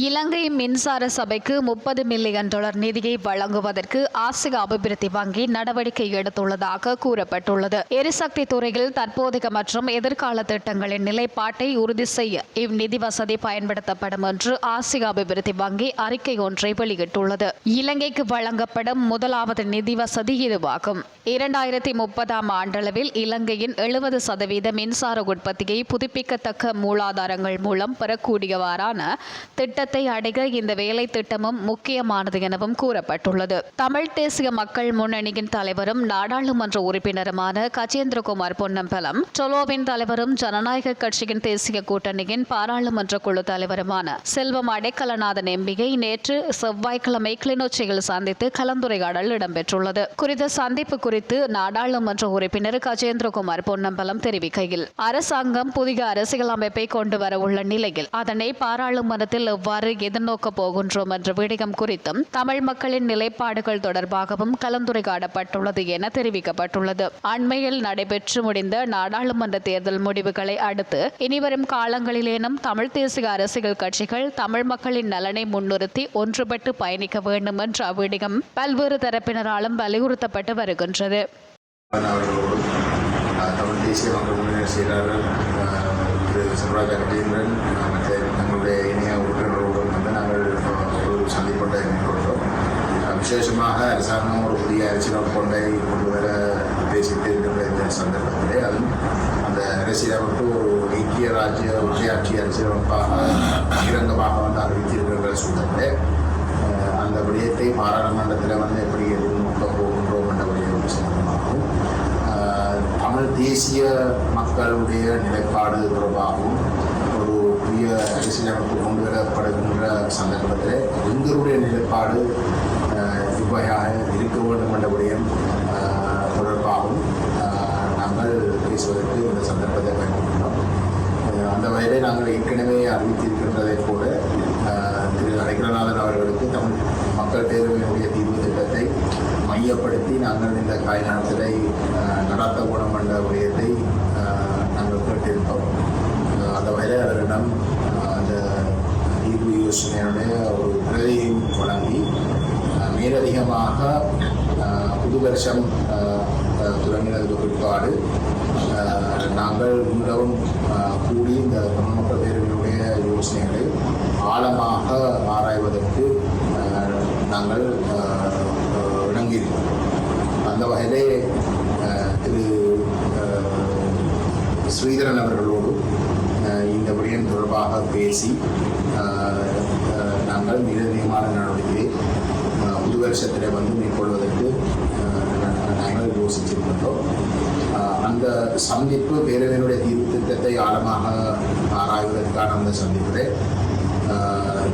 இலங்கை மின்சார சபைக்கு முப்பது மில்லியன் டாலர் நிதியை வழங்குவதற்கு ஆசிய அபிவிருத்தி வங்கி நடவடிக்கை எடுத்துள்ளதாக கூறப்பட்டுள்ளது. எரிசக்தி துறையில் தற்போதைய மற்றும் எதிர்கால திட்டங்களின் நிலைப்பாட்டை உறுதி செய்ய இவ்நிதி வசதி பயன்படுத்தப்படும் என்று ஆசிய அபிவிருத்தி வங்கி அறிக்கை ஒன்றை வெளியிட்டுள்ளது. இலங்கைக்கு வழங்கப்படும் முதலாவது நிதி வசதி இதுவாகும். இரண்டாயிரத்தி முப்பதாம் ஆண்டளவில் இலங்கையின் எழுபது சதவீத மின்சார உற்பத்தியை புதுப்பிக்கத்தக்க மூலாதாரங்கள் மூலம் பெறக்கூடியவாறான திட்ட திட்டத்தை அடைய இந்த வேலை திட்டமும் முக்கியமானது எனவும் கூறப்பட்டுள்ளது. தமிழ் தேசிய மக்கள் முன்னணியின் தலைவரும் நாடாளுமன்ற உறுப்பினருமான கஜேந்திரகுமார் பொன்னம்பலம் டொலோவின் தலைவரும் ஜனநாயக கட்சியின் தேசிய கூட்டணியின் பாராளுமன்ற குழு தலைவருமான செல்வம் அடைக்கலநாதன் எம்பியை நேற்று செவ்வாய்க்கிழமை கிளிநொச்சியில் சந்தித்து கலந்துரையாடல் இடம்பெற்றுள்ளது. குறித்த சந்திப்பு குறித்து நாடாளுமன்ற உறுப்பினர் கஜேந்திரகுமார் பொன்னம்பலம் தெரிவிக்கையில் அரசாங்கம் புதிய அரசியல் அமைப்பை கொண்டு வர உள்ள நிலையில் அதனை பாராளுமன்றத்தில் எவ்வாறு எதிர்நோக்கப் போகின்றோம் என்ற விடயம் குறித்தும் தமிழ் மக்களின் நிலைப்பாடுகள் தொடர்பாகவும் கலந்துரையாடப்பட்டுள்ளது என தெரிவிக்கப்பட்டுள்ளது. அண்மையில் நடைபெற்று முடிந்த நாடாளுமன்ற தேர்தல் முடிவுகளை அடுத்து இனிவரும் காலங்களிலேனும் தமிழ் தேசிய அரசியல் கட்சிகள் தமிழ் மக்களின் நலனை முன்னிறுத்தி ஒன்றுபட்டு பயணிக்க வேண்டும் என்ற அவ்விடயம் பல்வேறு தரப்பினராலும் வலியுறுத்தப்பட்டு வருகின்றது. தமிழ் தேசிய மக்கள் முன்னேற்ற செயலாளர் திரு சிவராஜா கட்டீந்திரன் மற்ற நம்முடைய இணைய விசேஷமாக அரசாங்கம் ஒரு புதிய அரசியல் கொண்டை கொண்டு வர உத்தேசித்து இந்த சந்தர்ப்பத்திலே அதுவும் அந்த அரசியலமைப்பு ஒரு ஐக்கிய ராஜ்ய ஒற்றையாட்சி அரசியலமைப்பாக பகிரங்கமாக வந்து அறிவித்திருக்கிற சூழலிலே அந்த விடயத்தை பாராளுமன்றத்தில் வந்து எப்படி எதிர்நோக்க போகின்றோம் என்ற விடயம் சம்பந்தமாகவும் தமிழ் தேசிய மக்களுடைய நிலைப்பாடு தொடர்பாகவும் ஒரு புதிய அரசியலமைப்பு கொண்டு வரப்படுகின்ற சந்தர்ப்பத்தில் எங்களுடைய நிலைப்பாடு அஹ், இருக்க வேண்டும் என்ற விடயம் தொடர்பாகவும் நாங்கள் பேசுவதற்கு இந்த சந்தர்ப்பத்தை பயன்படுத்தினோம் அந்த வகையிலே நாங்கள் ஏற்கனவே அறிவித்திருக்கின்றதை போல திரு அடைக்கலநாதன் அவர்களுக்கு தமிழ் மக்கள் தேர்வினுடைய தீர்வு திட்டத்தை மையப்படுத்தி நாங்கள் இந்த காய்கணத்திலை நடாத்த குணம் என்ற விடயத்தை நாங்கள் கேட்டிருந்தோம் அந்த வகையில் அவரிடம் அந்த தீர்வு யோசனையுடைய ஒரு பிரதி மேலதிகமாக புது வருஷம் அஹ், தொடங்கினதுக்கு பிற்பாடு நாங்கள் மிகவும் கூடி இந்த தமிழ் மக்கள் பேரவையினுடைய யோசனைகளை ஆழமாக ஆராய்வதற்கு நாங்கள் இணங்கியிருக்கிறோம் அந்த வகையிலே திரு ஸ்ரீதரன் அவர்களோடு இந்த விடயம் தொடர்பாக பேசி நாங்கள் மிக அதிகமான நடவடிக்கையை வருஷத்தில் வந்து மேற்கொள்வதற்கு நாங்கள் யோசிச்சிருக்கின்றோம் அந்த சந்திப்பு பேரவையினுடைய தீர்வு திட்டத்தை ஆழமாக ஆராய்வதற்கான அந்த சந்திப்பிலே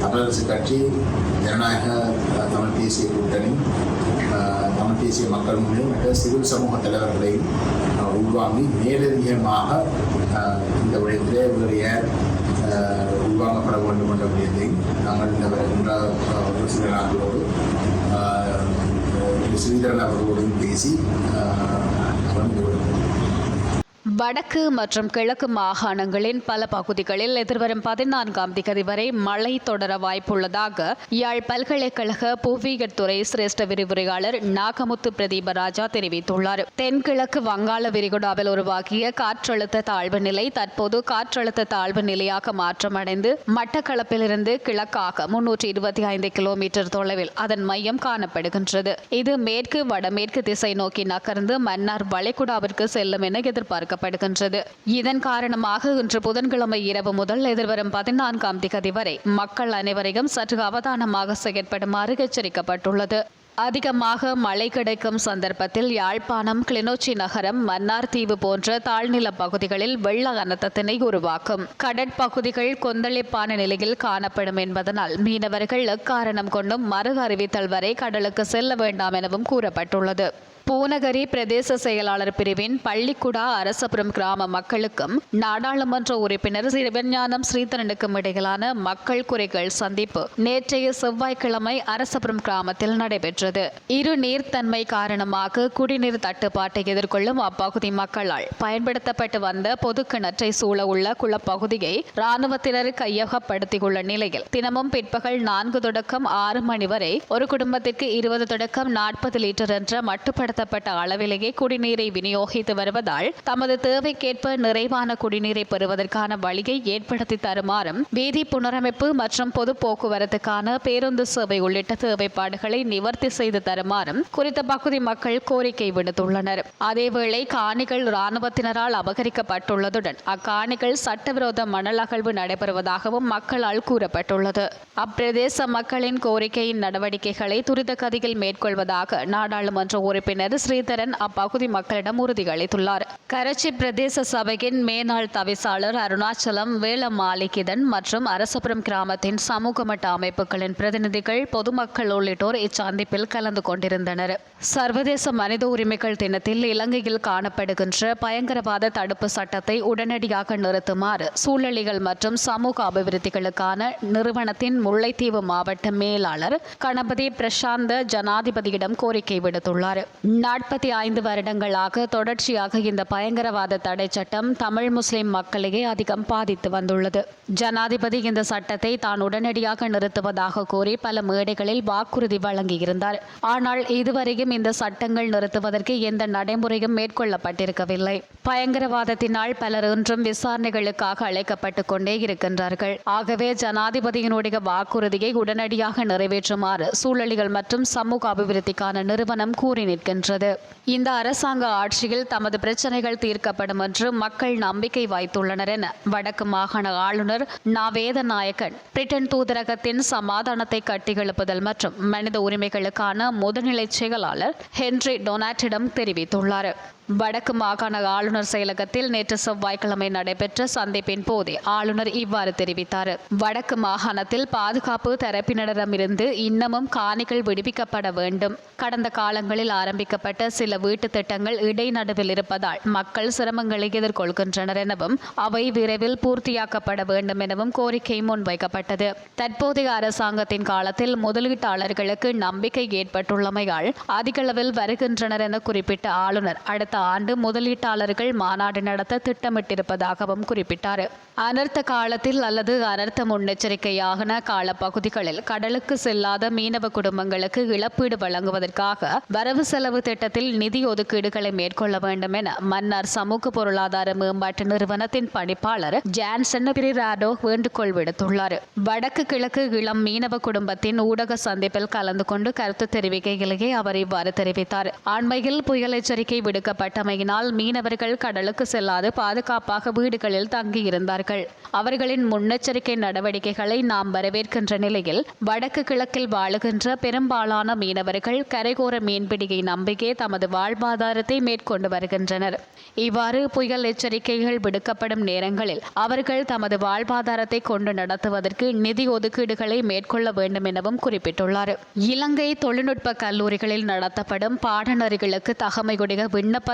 தமிழரசு கட்சி ஜனநாயக தமிழ் தேசிய கூட்டணி தமிழ் தேசிய மக்கள் முன்னணி மற்றும் சிவில் சமூக தலைவர்களையும் உள்வாங்கி மேலதிகமாக இந்த விடயத்திலே இவருடைய உள்வாங்கப்பட வேண்டும் என்ற விடயத்தையும் நாங்கள் இந்த வருகின்ற ஒரு சில நாட்களோடு அஹ், திரு ஸ்ரீதரன் அவர்களோடும் பேசி அஹ், நாங்கள் முடிவெடுப்போம் வடக்கு மற்றும் கிழக்கு மாகாணங்களின் பல பகுதிகளில் எதிர்வரும் பதினான்காம் திகதி வரை மழை தொடர வாய்ப்புள்ளதாக யாழ் பல்கலைக்கழக புவியியற் துறை சிரேஷ்ட விரிவுரையாளர் நாகமுத்து பிரதீபராஜா தெரிவித்துள்ளார். தென்கிழக்கு வங்காள விரிகுடாவில் உருவாகிய காற்றழுத்த தாழ்வு நிலை தற்போது காற்றழுத்த தாழ்வு நிலையாக மாற்றமடைந்து மட்டக்களப்பிலிருந்து கிழக்காக முன்னூற்றி இருபத்தி ஐந்து கிலோமீட்டர் தொலைவில் அதன் மையம் காணப்படுகின்றது. இது மேற்கு வடமேற்கு திசை நோக்கி நகர்ந்து மன்னார் வளைகுடாவிற்கு செல்லும் என எதிர்பார்க்கப்படுகின்றது இதன் காரணமாக இன்று புதன்கிழமை இரவு முதல் எதிர்வரும் பதினான்காம் திகதி வரை மக்கள் அனைவரையும் சற்று அவதானமாக செயற்படுமாறு எச்சரிக்கப்பட்டுள்ளது அதிகமாக மழை கிடைக்கும் சந்தர்ப்பத்தில் யாழ்ப்பாணம் கிளிநொச்சி நகரம் மன்னார் தீவு போன்ற தாழ்நில பகுதிகளில் வெள்ள அனர்த்தத்தினை உருவாக்கும். கடற்பகுதிகள் கொந்தளிப்பான நிலையில் காணப்படும் என்பதனால் மீனவர்கள் எக்காரணம் கொண்டும் மறு அறிவித்தல் வரை கடலுக்கு செல்ல வேண்டாம் எனவும் கூறப்பட்டுள்ளது. பூநகரி பிரதேச செயலாளர் பிரிவின் பள்ளிக்குடா அரசபுரம் கிராம மக்களுக்கும் நாடாளுமன்ற உறுப்பினர் சிவஞானம் ஸ்ரீதரனுக்கும் இடையிலான மக்கள் குறைகள் சந்திப்பு நேற்றைய செவ்வாய்க்கிழமை அரசபுரம் கிராமத்தில் நடைபெற்றது. இரு நீர்த்தன்மை காரணமாக குடிநீர் தட்டுப்பாட்டை எதிர்கொள்ளும் அப்பகுதி மக்களால் பயன்படுத்தப்பட்டு வந்த பொது கிணற்றை சூழ உள்ள குளப்பகுதியை ராணுவத்தினர் கையகப்படுத்தியுள்ள நிலையில் தினமும் பிற்பகல் நான்கு தொடக்கம் ஆறு மணி வரை ஒரு குடும்பத்திற்கு இருபது தொடக்கம் நாற்பது லிட்டர் என்ற மட்டுப்படுத்தப்பட்ட அளவிலேயே குடிநீரை விநியோகித்து வருவதால் தமது தேவைக்கேற்ப நிறைவான குடிநீரை பெறுவதற்கான வழியை ஏற்படுத்தி தருமாறும் வீதி புனரமைப்பு மற்றும் பொது போக்குவரத்துக்கான பேருந்து சேவை உள்ளிட்ட தேவைப்பாடுகளை நிவர்த்தி செய்து தருமாறும் குறித்த பகுதி மக்கள் கோரிக்கை விடுத்துள்ளனர். அதேவேளை காணிகள் இராணுவத்தினரால் அபகரிக்கப்பட்டுள்ளதுடன் அக்காணிகள் சட்டவிரோத மணல் அகழ்வு நடைபெறுவதாகவும் மக்களால் கூறப்பட்டுள்ளது. அப்பிரதேச மக்களின் கோரிக்கையின் நடவடிக்கைகளை துரித கதியில் மேற்கொள்வதாக நாடாளுமன்ற உறுப்பினர் ஸ்ரீதரன் அப்பகுதி மக்களிடம் உறுதியளித்துள்ளார் கரச்சி பிரதேச சபையின் மேனாள் தவிசாளர் அருணாச்சலம் வேல மாலிகிதன் மற்றும் அரசபுரம் கிராமத்தின் சமூக மட்ட அமைப்புகளின் பிரதிநிதிகள் பொதுமக்கள் உள்ளிட்டோர் இச்சந்திப்பில் கலந்து கொண்டிருந்தனர். சர்வதேச மனித உரிமைகள் தினத்தில் இலங்கையில் காணப்படுகின்ற பயங்கரவாத தடுப்பு சட்டத்தை உடனடியாக நிறுத்துமாறு சூழலிகள் மற்றும் சமூக அபிவிருத்திகளுக்கான நிறுவனத்தின் முல்லைத்தீவு மாவட்ட மேலாளர் கணபதி பிரசாந்த ஜனாதிபதியிடம் கோரிக்கை விடுத்துள்ளார். நாற்பத்தி ஐந்து வருடங்களாக தொடர்ச்சியாக இந்த பயங்கரவாத தடை சட்டம் தமிழ் முஸ்லிம் மக்களையே அதிகம் பாதித்து வந்துள்ளது. ஜனாதிபதி இந்த சட்டத்தை தான் உடனடியாக நிறுத்துவதாக கூறி பல மேடைகளில் வாக்குறுதி வழங்கியிருந்தார். ஆனால் இதுவரையும் இந்த சட்டங்கள் நிறுத்துவதற்கு எந்த நடைமுறையும் மேற்கொள்ளப்பட்டிருக்கவில்லை. பயங்கரவாதத்தினால் பலர் இன்றும் விசாரணைகளுக்காக அழைக்கப்பட்டுக் கொண்டே இருக்கின்றார்கள். ஆகவே ஜனாதிபதியினுடைய வாக்குறுதியை உடனடியாக நிறைவேற்றுமாறு சூழலிகள் மற்றும் சமூக அபிவிருத்திக்கான நிறுவனம் கூறி நிற்கின்றது. இந்த அரசாங்க ஆட்சியில் தமது பிரச்சனைகள் தீர்க்கப்படும் என்று மக்கள் நம்பிக்கை வைத்துள்ளனர் என வடக்கு மாகாண ஆளுநர் நாவேத வேதநாயக்கன் பிரிட்டன் தூதரகத்தின் சமாதானத்தை கட்டியெழுப்புதல் மற்றும் மனித உரிமைகளுக்கான முதுநிலை செயலாளர் ஹென்றி டொனாட்டிடம் தெரிவித்துள்ளார். வடக்கு மாகாண ஆளுநர் செயலகத்தில் நேற்று செவ்வாய்க்கிழமை நடைபெற்ற சந்திப்பின் போதே ஆளுநர் இவ்வாறு தெரிவித்தார். வடக்கு மாகாணத்தில் பாதுகாப்பு தரப்பினரிடமிருந்து இன்னமும் காணிகள் விடுவிக்கப்பட வேண்டும். கடந்த காலங்களில் ஆரம்பிக்கப்பட்ட சில வீட்டு திட்டங்கள் இடைநடுவில் இருப்பதால் மக்கள் சிரமங்களை எதிர்கொள்கின்றனர் எனவும் அவை விரைவில் பூர்த்தியாக்கப்பட வேண்டும் எனவும் கோரிக்கை முன்வைக்கப்பட்டது. தற்போதைய அரசாங்கத்தின் காலத்தில் முதலீட்டாளர்களுக்கு நம்பிக்கை ஏற்பட்டுள்ளமையால் அதிகளவில் வருகின்றனர் என குறிப்பிட்ட ஆளுநர் அடுத்த ஆண்டு முதலீட்டாளர்கள் மாநாடு நடத்த திட்டமிட்டிருப்பதாகவும் குறிப்பிட்டார். அனர்த்த காலத்தில் அல்லது அனர்த்த முன்னெச்சரிக்கையான காலப்பகுதிகளில் கடலுக்கு செல்லாத மீனவ குடும்பங்களுக்கு இழப்பீடு வழங்குவதற்காக வரவு செலவு திட்டத்தில் நிதி ஒதுக்கீடுகளை மேற்கொள்ள வேண்டும் என மன்னார் சமூக பொருளாதார மேம்பாட்டு நிறுவனத்தின் பணிப்பாளர் ஜான்சன் பிரிராடோ வேண்டுகோள் விடுத்துள்ளார். வடக்கு கிழக்கு இளம் மீனவ குடும்பத்தின் ஊடக சந்திப்பில் கலந்து கொண்டு கருத்து தெரிவிக்கையிலேயே அவர் இவ்வாறு தெரிவித்தார். அண்மையில் புயல் எச்சரிக்கை விடுக்கப்பட்ட ஏற்பட்டமையினால் மீனவர்கள் கடலுக்கு செல்லாது பாதுகாப்பாக வீடுகளில் தங்கியிருந்தார்கள். அவர்களின் முன்னெச்சரிக்கை நடவடிக்கைகளை நாம் வரவேற்கின்ற நிலையில் வடக்கு கிழக்கில் வாழுகின்ற பெரும்பாலான மீனவர்கள் கரைகோர மீன்பிடியை நம்பிக்கை தமது வாழ்வாதாரத்தை மேற்கொண்டு வருகின்றனர். இவ்வாறு புயல் எச்சரிக்கைகள் விடுக்கப்படும் நேரங்களில் அவர்கள் தமது வாழ்வாதாரத்தை கொண்டு நடத்துவதற்கு நிதி ஒதுக்கீடுகளை மேற்கொள்ள வேண்டும் எனவும் குறிப்பிட்டுள்ளார். இலங்கை தொழில்நுட்ப கல்லூரிகளில் நடத்தப்படும் பாடநெறிகளுக்கு தகமையுடைய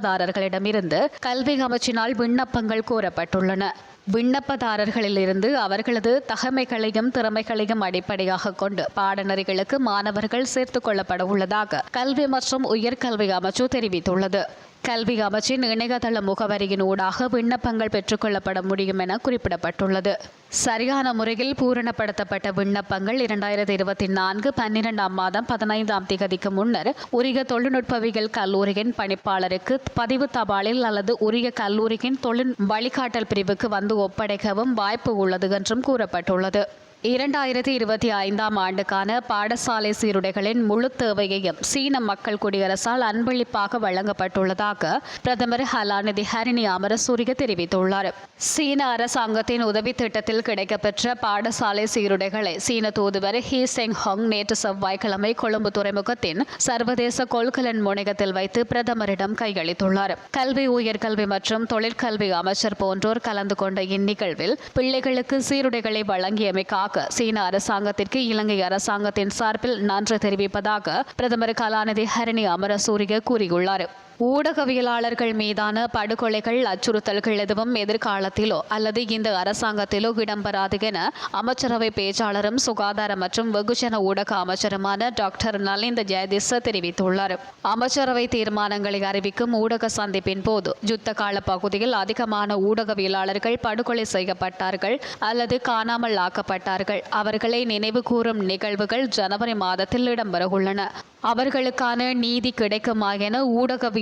விண்ணப்பதாரர்களிடமிருந்து கல்வி அமைச்சினால் விண்ணப்பங்கள் கோரப்பட்டுள்ளன விண்ணப்பதாரர்களிலிருந்து அவர்களது தகமைகளையும் திறமைகளையும் அடிப்படையாக கொண்டு பாடநெறிகளுக்கு மாணவர்கள் சேர்த்துக் கொள்ளப்பட உள்ளதாக கல்வி மற்றும் உயர்கல்வி அமைச்சு தெரிவித்துள்ளது. கல்வி அமைச்சின் இணையதள முகவரியின் ஊடாக விண்ணப்பங்கள் பெற்றுக்கொள்ளப்பட முடியும் என குறிப்பிடப்பட்டுள்ளது. சரியான முறையில் பூரணப்படுத்தப்பட்ட விண்ணப்பங்கள் இரண்டாயிரத்தி இருபத்தி நான்கு பன்னிரெண்டாம் மாதம் பதினைந்தாம் திகதிக்கு முன்னர் உரிய தொழில்நுட்பவியல் கல்லூரியின் பணிப்பாளருக்கு பதிவு தபாலில் அல்லது உரிய கல்லூரியின் தொழில் வழிகாட்டல் பிரிவுக்கு வந்து ஒப்படைக்கவும் வாய்ப்பு உள்ளது என்றும் கூறப்பட்டுள்ளது. இரண்டாயிரத்தி இருபத்தி ஐந்தாம் ஆண்டுக்கான பாடசாலை சீருடைகளின் முழு தேவையையும் சீன மக்கள் குடியரசால் அன்பளிப்பாக வழங்கப்பட்டுள்ளதாக பிரதமர் ஹலாநிதி ஹரிணி அமரசூரிய தெரிவித்துள்ளார். சீன அரசாங்கத்தின் உதவி திட்டத்தில் கிடைக்கப்பெற்ற பாடசாலை சீருடைகளை சீன தூதுவர் ஹி செங் ஹொங் நேற்று செவ்வாய்க்கிழமை கொழும்பு துறைமுகத்தின் சர்வதேச கொள்கலன் முனையத்தில் வைத்து பிரதமரிடம் கையளித்துள்ளார். கல்வி உயர்கல்வி மற்றும் தொழிற்கல்வி அமைச்சர் போன்றோர் கலந்து கொண்ட இந்நிகழ்வில் பிள்ளைகளுக்கு சீருடைகளை வழங்கியமைக்காக தொடர்பாக சீன அரசாங்கத்திற்கு இலங்கை அரசாங்கத்தின் சார்பில் நன்றி தெரிவிப்பதாக பிரதமர் கலாநிதி ஹரணி அமரசூரிய கூறியுள்ளார். ஊடகவியலாளர்கள் மீதான படுகொலைகள் அச்சுறுத்தல்கள் எதுவும் எதிர்காலத்திலோ அல்லது இந்த அரசாங்கத்திலோ இடம்பெறாது என அமைச்சரவை பேச்சாளரும் சுகாதார மற்றும் வெகுஜன ஊடக அமைச்சருமான டாக்டர் நலிந்த ஜெயதிச தெரிவித்துள்ளார். அமைச்சரவை தீர்மானங்களை அறிவிக்கும் ஊடக சந்திப்பின் போது யுத்த கால பகுதியில் அதிகமான ஊடகவியலாளர்கள் படுகொலை செய்யப்பட்டார்கள் அல்லது காணாமல் ஆக்கப்பட்டார்கள். அவர்களை நினைவு கூறும் நிகழ்வுகள் ஜனவரி மாதத்தில் இடம்பெறவுள்ளன அவர்களுக்கான நீதி கிடைக்குமா என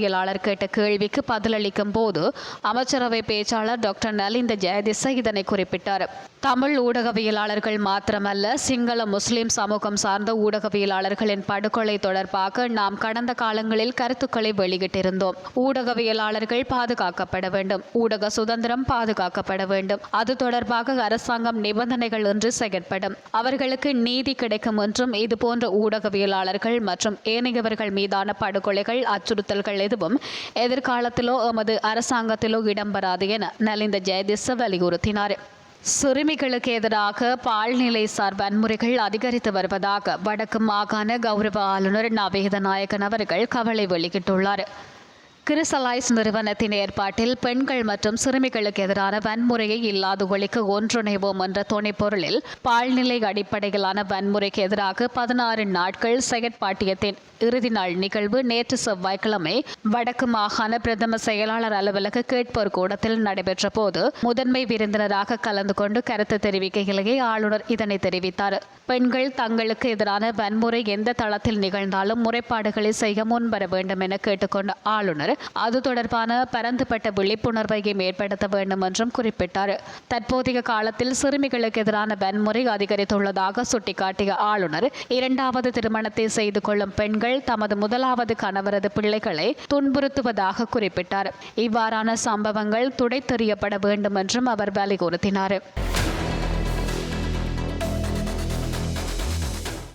ஊடகவியலாளர் கேட்ட கேள்விக்கு பதிலளிக்கும் போது அமைச்சரவை பேச்சாளர் டாக்டர் நலிந்த ஜெயதிச இதனை குறிப்பிட்டார். தமிழ் ஊடகவியலாளர்கள் மாத்திரமல்ல சிங்கள முஸ்லிம் சமூகம் சார்ந்த ஊடகவியலாளர்களின் படுகொலை தொடர்பாக நாம் கடந்த காலங்களில் கருத்துக்களை வெளியிட்டிருந்தோம். ஊடகவியலாளர்கள் பாதுகாக்கப்பட வேண்டும் ஊடக சுதந்திரம் பாதுகாக்கப்பட வேண்டும். அது தொடர்பாக அரசாங்கம் நிபந்தனைகள் என்று செயற்படும். அவர்களுக்கு நீதி கிடைக்கும் என்றும் இதுபோன்ற ஊடகவியலாளர்கள் மற்றும் ஏனையவர்கள் மீதான படுகொலைகள் அச்சுறுத்தல்கள் எதுவும் எதிர்காலத்திலோ எமது அரசாங்கத்திலோ இடம்பெறாது என நலிந்த ஜெயதிச வலியுறுத்தினார் சிறுமிகளுக்கு எதிராக பால்நிலை சார் வன்முறைகள் அதிகரித்து வருவதாக வடக்கு மாகாண கௌரவ ஆளுநர் நவேத நாயகன் அவர்கள் கவலை வெளியிட்டுள்ளார் கிறிசலைஸ் நிறுவனத்தின் ஏற்பாட்டில் பெண்கள் மற்றும் சிறுமிகளுக்கு எதிரான வன்முறையை இல்லாது ஒழிக்க ஒன்றிணைவோம் என்ற துணைப்பொருளில் பால்நிலை அடிப்படையிலான வன்முறைக்கு எதிராக பதினாறு நாட்கள் செயற்பாட்டியத்தின் இறுதி நாள் நிகழ்வு நேற்று செவ்வாய்க்கிழமை வடக்கு மாகாண பிரதம செயலாளர் அலுவலக கேட்போர் கூடத்தில் நடைபெற்ற போது முதன்மை விருந்தினராக கலந்து கொண்டு கருத்து தெரிவிக்கையிலேயே ஆளுநர் இதனை தெரிவித்தார். பெண்கள் தங்களுக்கு எதிரான வன்முறை எந்த தளத்தில் நிகழ்ந்தாலும் முறைப்பாடுகளை செய்ய முன்வர வேண்டும் என கேட்டுக்கொண்ட ஆளுநர் அது தொடர்பான பரந்துபட்ட விழிப்புணர்வையும் ஏற்படுத்த வேண்டும் என்றும் குறிப்பிட்டார். தற்போதைய காலத்தில் சிறுமிகளுக்கு எதிரான வன்முறை அதிகரித்துள்ளதாக சுட்டிக்காட்டிய ஆளுநர் இரண்டாவது திருமணத்தை செய்து கொள்ளும் பெண்கள் தமது முதலாவது கணவரது பிள்ளைகளை துன்புறுத்துவதாக குறிப்பிட்டார். இவ்வாறான சம்பவங்கள் துடைத்தெறியப்பட வேண்டும் என்றும் அவர் வலியுறுத்தினார்.